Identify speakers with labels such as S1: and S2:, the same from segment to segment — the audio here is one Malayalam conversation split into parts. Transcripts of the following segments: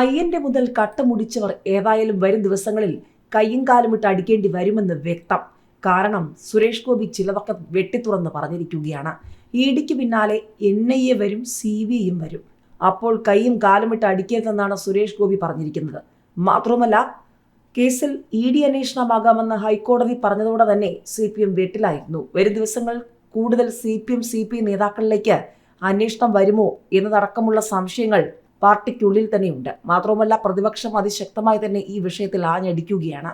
S1: അയ്യന്റെ മുതൽ കട്ടമുടിച്ചവർ ഏതായാലും വരും ദിവസങ്ങളിൽ കയ്യും കാലും ഇട്ട് അടിക്കേണ്ടി വരുമെന്ന് വ്യക്തം. കാരണം സുരേഷ് ഗോപി ചിലതൊക്കെ വെട്ടിത്തുറന്ന് പറഞ്ഞിരിക്കുകയാണ്. ഇടിക്ക് പിന്നാലെ എൻ ഐ എ വരും സി വി ഐയും വരും. അപ്പോൾ കൈയും കാലുമിട്ട് അടിക്കരുതെന്നാണ് സുരേഷ് ഗോപി പറഞ്ഞിരിക്കുന്നത്. മാത്രവുമല്ല കേസിൽ ഇ ഡി അന്വേഷണമാകാമെന്ന് ഹൈക്കോടതി പറഞ്ഞതോടെ തന്നെ സി പി എം വീട്ടിലായിരുന്നു. വരും ദിവസങ്ങൾ കൂടുതൽ C P M C P നേതാക്കളിലേക്ക് അന്വേഷണം വരുമോ എന്നതടക്കമുള്ള സംശയങ്ങൾ പാർട്ടിക്കുള്ളിൽ തന്നെയുണ്ട്. മാത്രവുമല്ല പ്രതിപക്ഷം അതിശക്തമായി തന്നെ ഈ വിഷയത്തിൽ ആഞ്ഞടിക്കുകയാണ്.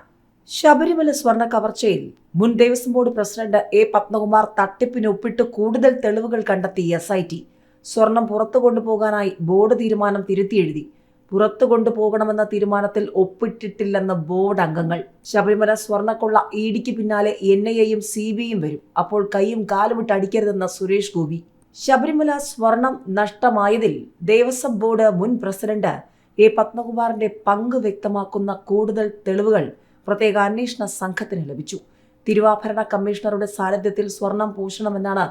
S1: ശബരിമല സ്വർണ കവർച്ചയിൽ മുൻ Devaswom board president A Padmakumar തട്ടിപ്പിന് ഒപ്പിട്ട് കൂടുതൽ തെളിവുകൾ കണ്ടെത്തി എസ് ഐ ടി സ്വർണം പുറത്തു കൊണ്ടുപോകാനായി ബോർഡ് തീരുമാനം തിരുത്തി എഴുതി പുറത്തു കൊണ്ടുപോകണമെന്ന തീരുമാനത്തിൽ ഒപ്പിട്ടിട്ടില്ലെന്ന് ബോർഡ് അംഗങ്ങൾ. ശബരിമല സ്വർണക്കൊള്ള ഇഡിക്ക് പിന്നാലെ എൻ ഐ എയും സി ബി ഐയും വരും. അപ്പോൾ കൈയും കാലുമിട്ട് അടിക്കരുതെന്ന സുരേഷ് ഗോപി. ശബരിമല സ്വർണം നഷ്ടമായതിൽ ദേവസ്വം ബോർഡ് മുൻ പ്രസിഡന്റ് എ പത്മകുമാറിന്റെ പങ്ക് വ്യക്തമാക്കുന്ന കൂടുതൽ തെളിവുകൾ പ്രത്യേക അന്വേഷണ സംഘത്തിന് ലഭിച്ചു. തിരുവാഭരണ കമ്മീഷണറുടെ സാന്നിധ്യത്തിൽ സ്വർണം പൂശണമെന്നാണ്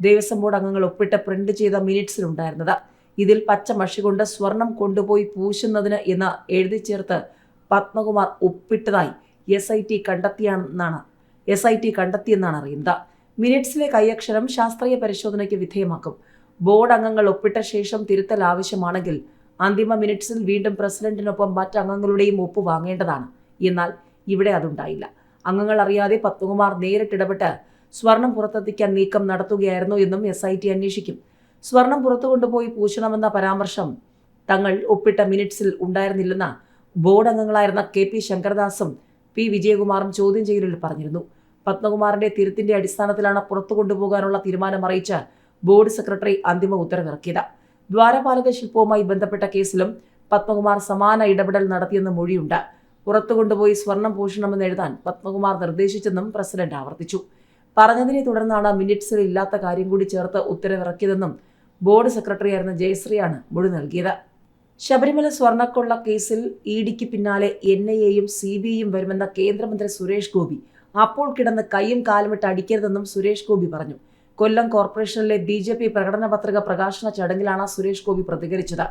S1: ദേവസ്വം ബോർഡ് അംഗങ്ങൾ ഒപ്പിട്ട് പ്രിന്റ് ചെയ്ത മിനിറ്റ്സിലുണ്ടായിരുന്നത്. ഇതിൽ പച്ച മഷി കൊണ്ട് സ്വർണം കൊണ്ടുപോയി പൂശുന്നതിന് എന്ന് എഴുതി ചേർത്ത് പത്മകുമാർ ഒപ്പിട്ടതായി എസ് ഐ ടി കണ്ടെത്തിയെന്നാണ് എസ് ഐ ടി കണ്ടെത്തിയെന്നാണ് അറിയുന്നത്. മിനിറ്റ്സിലെ കൈയക്ഷരം ശാസ്ത്രീയ പരിശോധനയ്ക്ക് വിധേയമാക്കും. ബോർഡ് അംഗങ്ങൾ ഒപ്പിട്ട ശേഷം തിരുത്തൽ ആവശ്യമാണെങ്കിൽ അന്തിമ മിനിറ്റ്സിൽ വീണ്ടും പ്രസിഡന്റിനൊപ്പം മറ്റംഗങ്ങളുടെയും ഒപ്പ് വാങ്ങേണ്ടതാണ്. എന്നാൽ ഇവിടെ അതുണ്ടായില്ല. അംഗങ്ങൾ അറിയാതെ പത്മകുമാർ നേരിട്ടിടപെട്ട് സ്വർണം പുറത്തെത്തിക്കാൻ നീക്കം നടത്തുകയായിരുന്നു എന്നും എസ് ഐ ടി അന്വേഷിക്കും. സ്വർണം പുറത്തു കൊണ്ടുപോയി പൂശണമെന്ന പരാമർശം തങ്ങൾ ഒപ്പിട്ട മിനിറ്റ്സിൽ ഉണ്ടായിരുന്നില്ലെന്ന് ബോർഡ് അംഗങ്ങളായിരുന്ന കെ പി ശങ്കരദാസും പി വിജയകുമാറും ചോദ്യം ചെയ്യലിൽ പറഞ്ഞിരുന്നു. പത്മകുമാറിന്റെ തിരുത്തിന്റെ അടിസ്ഥാനത്തിലാണ് പുറത്തു കൊണ്ടുപോകാനുള്ള തീരുമാനം അറിയിച്ച് ബോർഡ് സെക്രട്ടറി അന്തിമ ഉത്തരവിറക്കിയത്. ദ്വാരപാലക ശില്പവുമായി ബന്ധപ്പെട്ട കേസിലും പത്മകുമാർ സമാന ഇടപെടൽ നടത്തിയെന്ന് മൊഴിയുണ്ട്. പുറത്തു കൊണ്ടുപോയി സ്വർണം പൂഷണമെന്ന് എഴുതാൻ പത്മകുമാർ നിർദ്ദേശിച്ചെന്നും പ്രസിഡന്റ് ആവർത്തിച്ചു. പറഞ്ഞതിനെ തുടർന്നാണ് മിനിറ്റ്സിൽ ഇല്ലാത്ത കാര്യം കൂടി ചേർത്ത് ഉത്തരവിറക്കിയതെന്നും ബോർഡ് സെക്രട്ടറിയായിരുന്ന ജയശ്രീയാണ് മൊഴി നൽകിയത്. ശബരിമല സ്വർണക്കൊള്ള കേസിൽ ഇ ഡിക്ക് പിന്നാലെ എൻ ഐ എയും സി ബി ഐയും വരുമെന്ന കേന്ദ്രമന്ത്രി സുരേഷ് ഗോപി അപ്പോൾ കിടന്ന് കൈയും കാലുമിട്ട് അടിക്കരുതെന്നും സുരേഷ് ഗോപി പറഞ്ഞു. കൊല്ലം കോർപ്പറേഷനിലെ ബി ജെ പി പ്രകടന പത്രിക പ്രകാശന ചടങ്ങിലാണ് സുരേഷ് ഗോപി പ്രതികരിച്ചത്.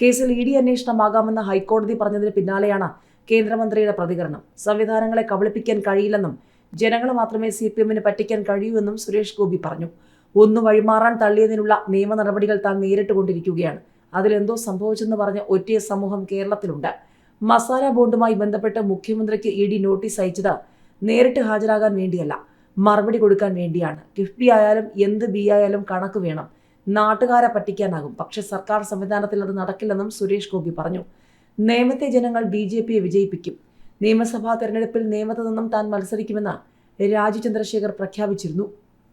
S1: കേസിൽ ഇ ഡി അന്വേഷണമാകാമെന്ന് ഹൈക്കോടതി പറഞ്ഞതിന് പിന്നാലെയാണ് കേന്ദ്രമന്ത്രിയുടെ പ്രതികരണം. സംവിധാനങ്ങളെ കബളിപ്പിക്കാൻ കഴിയില്ലെന്നും ജനങ്ങളെ മാത്രമേ സി പി എമ്മിന് പറ്റിക്കാൻ കഴിയൂ എന്നും സുരേഷ് ഗോപി പറഞ്ഞു. ഒന്ന് വഴിമാറാൻ തള്ളിയതിനുള്ള നിയമ നടപടികൾ താൻ നേരിട്ട് കൊണ്ടിരിക്കുകയാണ് അതിലെന്തോ സംഭവിച്ചെന്ന് പറഞ്ഞ ഒറ്റയ സമൂഹം കേരളത്തിലുണ്ട്. മസാല ബോണ്ടുമായി ബന്ധപ്പെട്ട് മുഖ്യമന്ത്രിക്ക് ഇ ഡി നോട്ടീസ് അയച്ചത് നേരിട്ട് ഹാജരാകാൻ വേണ്ടിയല്ല. മറുപടി കൊടുക്കാൻ വേണ്ടിയാണ്. കിഫ്ബി ആയാലും എന്ത് ബി ആയാലും കണക്ക് വേണം. നാട്ടുകാരെ പറ്റിക്കാനാകും. പക്ഷേ സർക്കാർ സംവിധാനത്തിൽ അത് നടക്കില്ലെന്നും സുരേഷ് ഗോപി പറഞ്ഞു. നേമത്തെ ജനങ്ങൾ ബി ജെ പിയെ വിജയിപ്പിക്കും. നിയമസഭാ തെരഞ്ഞെടുപ്പിൽ നിയമത്തു നിന്നും താൻ മത്സരിക്കുമെന്ന് രാജു ചന്ദ്രശേഖർ പ്രഖ്യാപിച്ചിരുന്നു.